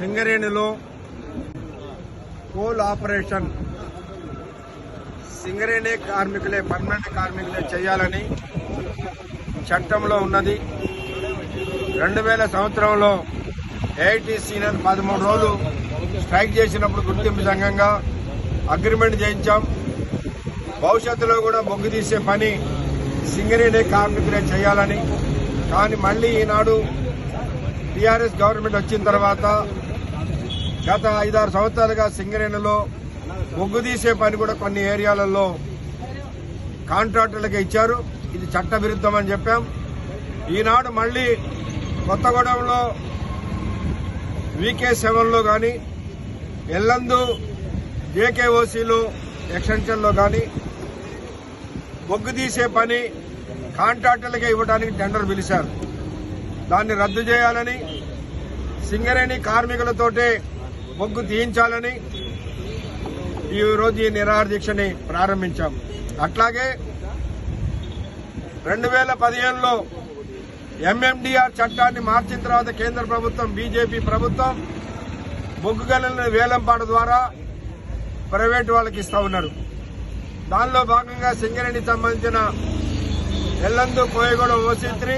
సింగరేణిలో coal operation. Singareni కార్మికులే permanent కార్మికులే చేయాలని చట్టంలో ఉన్నది. రెండు వేల సంవత్సరంలో ఏఐటీసీని పదమూడు రోజులు స్ట్రైక్ చేసినప్పుడు గుర్తింపు సంఘంగా అగ్రిమెంట్ చేయించాం. భవిష్యత్తులో కూడా బొగ్గు తీసే పని సింగరేణి కార్మికులే చేయాలని. కానీ మళ్ళీ ఈనాడు టీఆర్ఎస్ గవర్నమెంట్ వచ్చిన తర్వాత గత ఐదారు సంవత్సరాలుగా సింగరేణిలో బొగ్గు తీసే పని కూడా కొన్ని ఏరియాలలో కాంట్రాక్టర్లకు ఇచ్చారు. ఇది చట్టవిరుద్ధం అని చెప్పాం. ఈనాడు మళ్ళీ కొత్తగూడెంలో వీకే సెవెన్లో కానీ ఎల్లందు జేకేఓసీలో ఎక్స్టెన్షన్లో కానీ బొగ్గు తీసే పని కాంట్రాక్టర్లకే ఇవ్వడానికి టెండర్ పిలిచారు. దాన్ని రద్దు చేయాలని సింగరేణి కార్మికులతోటే బొగ్గు తీయించాలని ఈ రోజు ఈ నిరాహార దీక్షని ప్రారంభించాం. అట్లాగే రెండు వేల పదిహేనులో ఎంఎండిఆర్ చట్టాన్ని మార్చిన తర్వాత కేంద్ర ప్రభుత్వం బీజేపీ ప్రభుత్వం బొగ్గు గనులను వేలంపాట ద్వారా ప్రైవేటు వాళ్ళకి ఇస్తా ఉన్నారు. దానిలో భాగంగా సింగరేణికి సంబంధించిన Yellandu Koyaguda OC three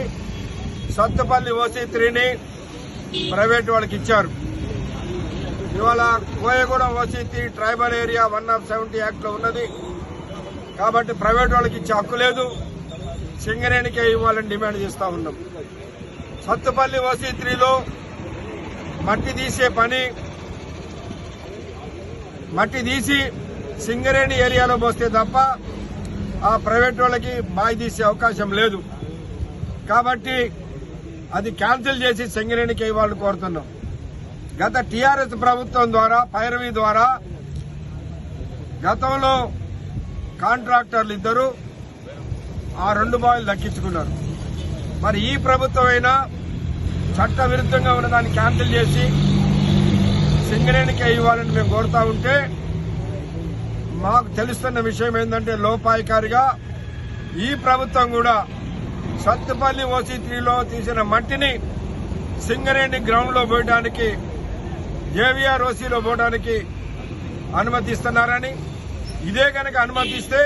Sathupalli OC త్రీని ప్రైవేటు వాళ్ళకి ఇచ్చారు. ఇవాళ Koyaguda OC three tribal area one of seventy యాక్ట్లో ఉన్నది. కాబట్టి ప్రైవేట్ వాళ్ళకి ఇచ్చే హక్కు లేదు. సింగరేణికే ఇవ్వాలని డిమాండ్ చేస్తూ ఉన్నాం. సత్తుపల్లి వసీత్రిలో త్రీలో మట్టి తీసే పని మట్టి తీసి సింగరేణి ఏరియాలో పోస్తే తప్ప ఆ ప్రైవేట్ వాళ్ళకి బాయి తీసే అవకాశం లేదు. కాబట్టి అది క్యాన్సిల్ చేసి సింగరేణికి ఇవ్వాలని కోరుతున్నాం. గత టీఆర్ఎస్ ప్రభుత్వం ద్వారా పైరవి ద్వారా గతంలో కాంట్రాక్టర్లు ఇద్దరు ఆ రెండు బావిలు దక్కించుకున్నారు. మరి ఈ ప్రభుత్వం అయినా చట్ట విరుద్ధంగా ఉన్న దాన్ని క్యాన్సిల్ చేసి సింగరేణికే ఇవ్వాలని మేము కోరుతా ఉంటే మాకు తెలుస్తున్న విషయం ఏంటంటే లోపాయికారిగా ఈ ప్రభుత్వం కూడా సత్తుపల్లి ఓసీ త్రీలో తీసిన మట్టిని సింగరేణి గ్రౌండ్లో పోయడానికి జేవిఆర్ ఓసీలో పోవడానికి అనుమతిస్తున్నారని ఇదే కనుక అనుమతిస్తే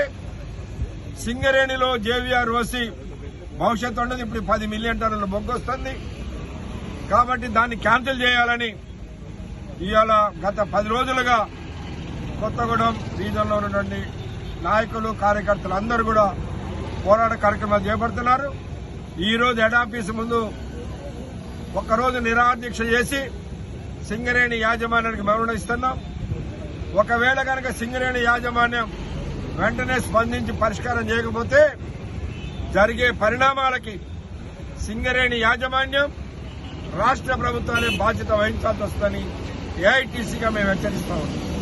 సింగరేణిలో జేవీఆర్ ఓసీ భవిష్యత్తు ఉండదు. ఇప్పుడు పది మిలియన్ టన్నుల బొగ్గు వస్తుంది. కాబట్టి దాన్ని క్యాన్సిల్ చేయాలని ఇవాళ గత పది రోజులుగా కొత్తగూడెం రీజన్లో ఉన్నటువంటి నాయకులు కార్యకర్తలు అందరూ కూడా పోరాట కార్యక్రమాలు చేపడుతున్నారు. ఈరోజు హెడ్ ఆఫీస్ ముందు ఒక్కరోజు నిరాదీక్ష చేసి సింగరేణి యాజమాన్యానికి మెమరణ ఇస్తున్నాం. ఒకవేళ కనుక సింగరేణి యాజమాన్యం వెంటనే స్పందించి పరిష్కారం చేయకపోతే జరిగే పరిణామాలకి సింగరేణి యాజమాన్యం రాష్ట్ర ప్రభుత్వాలే బాధ్యత వహించాల్సి వస్తుందని ఏఐటీసీగా మేము హెచ్చరిస్తా ఉన్నాం.